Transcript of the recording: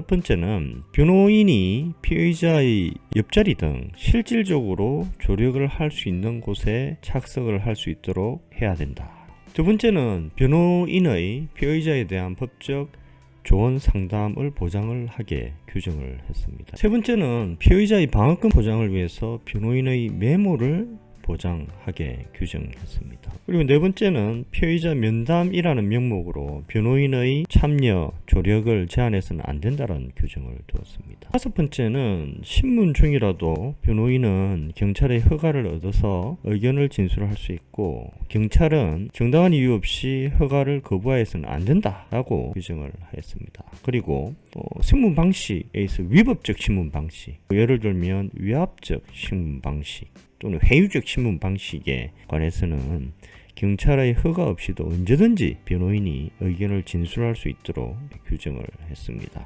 첫 번째는 변호인이 피의자의 옆자리 등 실질적으로 조력을 할 수 있는 곳에 착석을 할 수 있도록 해야 된다. 두 번째는 변호인의 피의자에 대한 법적 조언 상담을 보장을 하게 규정을 했습니다. 세 번째는 피의자의 방어권 보장을 위해서 변호인의 메모를 보장하게 규정했습니다. 그리고 네 번째는 피의자 면담이라는 명목으로 변호인의 참여, 조력을 제한해서는 안 된다는 규정을 두었습니다. 다섯 번째는 신문 중이라도 변호인은 경찰의 허가를 얻어서 의견을 진술할 수 있고 경찰은 정당한 이유 없이 허가를 거부하여서는 안 된다라고 규정을 했습니다. 그리고 어, 신문 방식에 있어 위법적 신문 방식, 예를 들면 위압적 신문 방식 또는 회유적 신문 방식에 관해서는 경찰의 허가 없이도 언제든지 변호인이 의견을 진술할 수 있도록 규정을 했습니다.